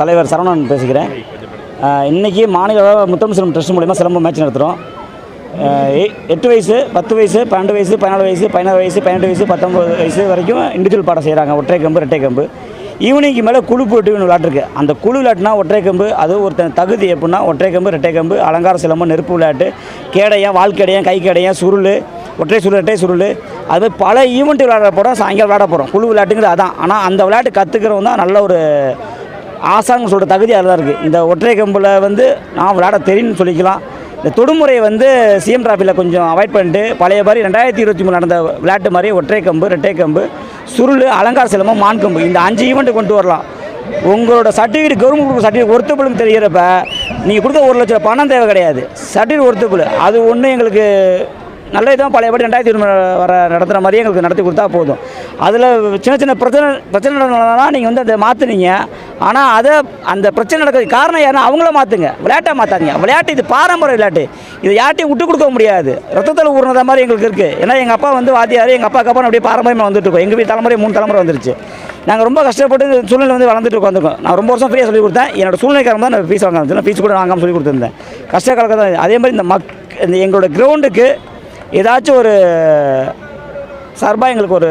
தலைவர் சரவணன் பேசுகிறேன் இன்றைக்கி மாநில முத்தம் சிலம் ட்ரஸ்ட் மூலிமா சிலம்பம் மேட்ச் நடத்துகிறோம் எட்டு வயசு பத்து வயசு பன்னெண்டு வயசு பதினாலு வயசு பதினாறு வயசு பன்னெண்டு வயசு பத்தொம்பது வயசு வரைக்கும் இண்டிவிஜுவல் பாடம் செய்கிறாங்க ஒற்றை கம்பு ரெட்டை கம்பு. ஈவினிங்க்கு மேலே குழு போட்டு ஒன்று விளையாட்டுருக்கு அந்த குழு விளையாட்டுனா ஒற்றை கம்பு அது ஒருத்தன் தகுதி எப்படின்னா ஒற்றை கம்பு ரெட்டை கம்பு அலங்கார சிலம்பம் நெருப்பு விளையாட்டு கேடையன் வாழ்க்கைடையன் கை கேடையன் சுருள் ஒற்றை சுருள் ரெட்டை சுருள். அது பல ஈவெண்ட் விளையாட போகிறோம் சாயங்காலம் விளையாட போகிறோம் குழு விளையாட்டுங்கிறது அதான். ஆனால் அந்த விளையாட்டு கற்றுக்கிறவங்க தான் நல்ல ஒரு ஆசாங்க சொல்கிற தகுதி அதில் தான் இருக்குது இந்த ஒற்றை கம்பில் வந்து நான் விளையாட தெரியும்னு சொல்லிக்கலாம். இந்த தொடுமுறையை வந்து சிஎம் டிராஃபியில் கொஞ்சம் அவாய்ட் பண்ணிட்டு பழைய மாதிரி ரெண்டாயிரத்தி இருபத்தி மூணு நடந்த விளையாட்டு மாதிரி ஒற்றை கம்பு ரெட்டை கம்பு சுருள் அலங்கார சிலமம் மான் கம்பு இந்த அஞ்சு ஈவெண்ட்டு கொண்டு வரலாம். உங்களோட சர்டிஃபிகேட் கவர்மெண்ட் கொடுக்குற சர்டிஃபிகேட் ஒருத்தபிள்னு தெரிகிறப்ப நீங்கள் கொடுத்த ஒரு லட்சம் பணம் தேவை கிடையாது. சர்டிஃபிகேட் ஒருத்தபிள் அது ஒன்று எங்களுக்கு நல்ல இதான் பழையபடி ரெண்டாயிரத்தி இருநூறு வர நடத்துகிற மாதிரியே எங்களுக்கு நடத்தி கொடுத்தா போதும். அதில் சின்ன சின்ன பிரச்சனை பிரச்சனை நடந்ததுனா நீங்கள் வந்து அதை மாற்றுனீங்க ஆனால் அதை அந்த பிரச்சனை நடக்கிறதுக்கு காரணம் யாருன்னா அவங்கள மாற்றுங்க விளையாட்டை மாற்றாதீங்க விளையாட்டு இது பாரம்பரிய விளையாட்டு. இது யார்ட்டையும் விட்டு கொடுக்க முடியாது. ரத்தத்தில் ஊர்னத மாதிரி எங்களுக்கு இருக்குது ஏன்னா எங்கள் அப்பா வந்து வாத்தியார் எங்கள் அப்பா அப்பா அப்படியே பாரம்பரியமாக வந்துட்டு இருக்கோம். எங்கள் வீட்டு தலைமுறை மூணு தலைமுறை வந்துருச்சு. நாங்கள் ரொம்ப கஷ்டப்பட்டு சூழ்நிலை வந்து வளர்ந்துட்டு உட்காந்துருக்கோம். நான் ரொம்ப வருஷம் ஃப்ரீயாக சொல்லி கொடுத்தேன். என்னோட சூழ்நிலை தான் நான் ஃபீஸ் வாங்க ஆரம்பிச்சேன் ஃபீஸ் கூட வாங்காமல் சொல்லி கொடுத்துருந்தேன். கஷ்ட காலத்தில் தான் அதே மாதிரி இந்த மக் இந்த எங்களோட கிரவுண்டுக்கு ஏதாச்சும் ஒரு சார்பாக எங்களுக்கு ஒரு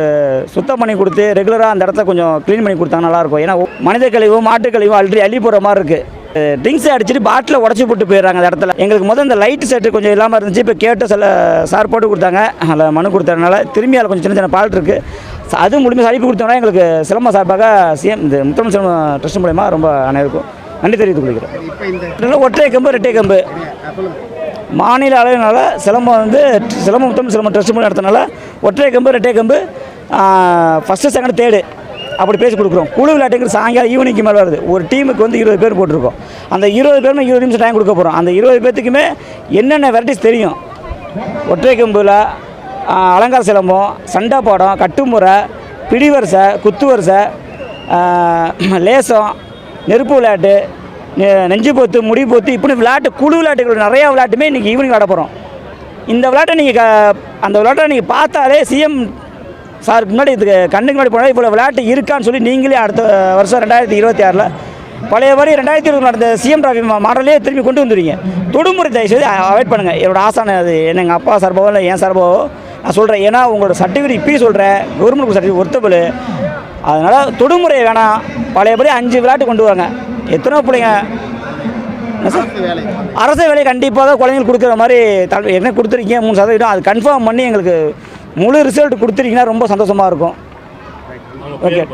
சுத்தம் பண்ணி கொடுத்து ரெகுலராக அந்த இடத்த கொஞ்சம் க்ளீன் பண்ணி கொடுத்தாங்க நல்லாயிருக்கும். ஏன்னா மனித கழிவு மாட்டு கழிவு அல்றி அள்ளி போகிற மாதிரி இருக்குது ட்ரிங்க்ஸை அடிச்சுட்டு பாட்டில் உடச்சி போட்டு போயிடுறாங்க அந்த இடத்துல. எங்களுக்கு முதல் இந்த லைட் செட்டு கொஞ்சம் இல்லாமல் இருந்துச்சு. இப்போ கேட்டு சில சார் போட்டு கொடுத்தாங்க. அதில் மனு கொடுத்ததுனால திரும்பி அதில் கொஞ்சம் சின்ன சின்ன பால்ட் இருக்குது அது முடிஞ்சு அனுப்பி கொடுத்தோம்னா எங்களுக்கு சிலம்ப சார்பாக சிஎம் இந்த முத்தமிழ் சிலம்ப ட்ரஸ்ட் மூலயமா ரொம்ப அனைவருக்கும் நன்றி தெரிவித்துக் கொள்கிறேன். ஒற்றை கம்பு ரெட்டை கம்பு. மாநில அளவினால சிலம்பம் வந்து சிலம்பம் முத்தம் சிலம்பம் ட்ரெஸ் மூலம் நடத்தினால ஒற்றை கம்பு ரெட்டை கம்பு ஃபஸ்ட்டு செகண்ட் தேர்டு அப்படி பேசி கொடுக்குறோம். குழு விளையாட்டுங்கிறது சாயங்காலம் ஈவினிங்க்கு மேலே வருது. ஒரு டீமுக்கு வந்து இருபது பேர் போட்டிருக்கோம். அந்த இருபது பேருமே இருபது நிமிஷம் டைம் கொடுக்க போகிறோம் அந்த இருபது பேர்த்துக்குமே என்னென்ன வெரைட்டிஸ் தெரியும்? ஒற்றை கம்பில் அலங்கார சிலம்பம் சண்டை பாடம் கட்டுமுறை பிடிவரிசை குத்து வரிசை லேசம் நெருப்பு விளையாட்டு நெஞ்சு போத்து முடி போத்து இப்படி விளையாட்டு குழு விளையாட்டுகள் நிறையா விளையாட்டுமே இன்றைக்கி ஈவினிங் விளையாட போகிறோம் இந்த விளையாட்டை நீங்கள் க அந்த விளையாட்டை நீங்கள் பார்த்தாலே சிஎம் சாருக்கு முன்னாடி இதுக்கு கண்ணுக்கு முன்னாடி போனால் இவ்வளோ விளையாட்டு இருக்கான்னு சொல்லி நீங்களே அடுத்த வருஷம் ரெண்டாயிரத்தி இருபத்தி ஆறில் பழைய வரி ரெண்டாயிரத்தி இருபது நடந்த சிஎம் டிராஃபி மாடலே திரும்பி கொண்டு வந்துடுவீங்க தொடுமுறை தயவுசெய்து அவாய்ட் பண்ணுங்கள் என்னோட ஆசான அது என்ன எங்கள் அப்பா சார்பாவோ இல்லை என் சார்பாவோ நான் சொல்கிறேன் ஏன்னா உங்களோட சர்டிஃபிகேட் இப்பயும் சொல்கிறேன் கவர்மெண்ட் சர்டிஃபிகேட் ஒர்த்தபிள் அதனால் தொடுமுறை வேணாம். பழையபடி அஞ்சு விளையாட்டு கொண்டு வாங்க. எத்தனை பிள்ளைங்க? அரசு வேலை. கண்டிப்பாக குழந்தைங்களுக்கு கொடுக்குற மாதிரி தல் என்ன கொடுத்துருக்கீங்க? மூணு சதவீதம். அது கன்ஃபார்ம் பண்ணி எங்களுக்கு முழு ரிசல்ட் கொடுத்துருக்கீங்கன்னா ரொம்ப சந்தோஷமாக இருக்கும். ஓகே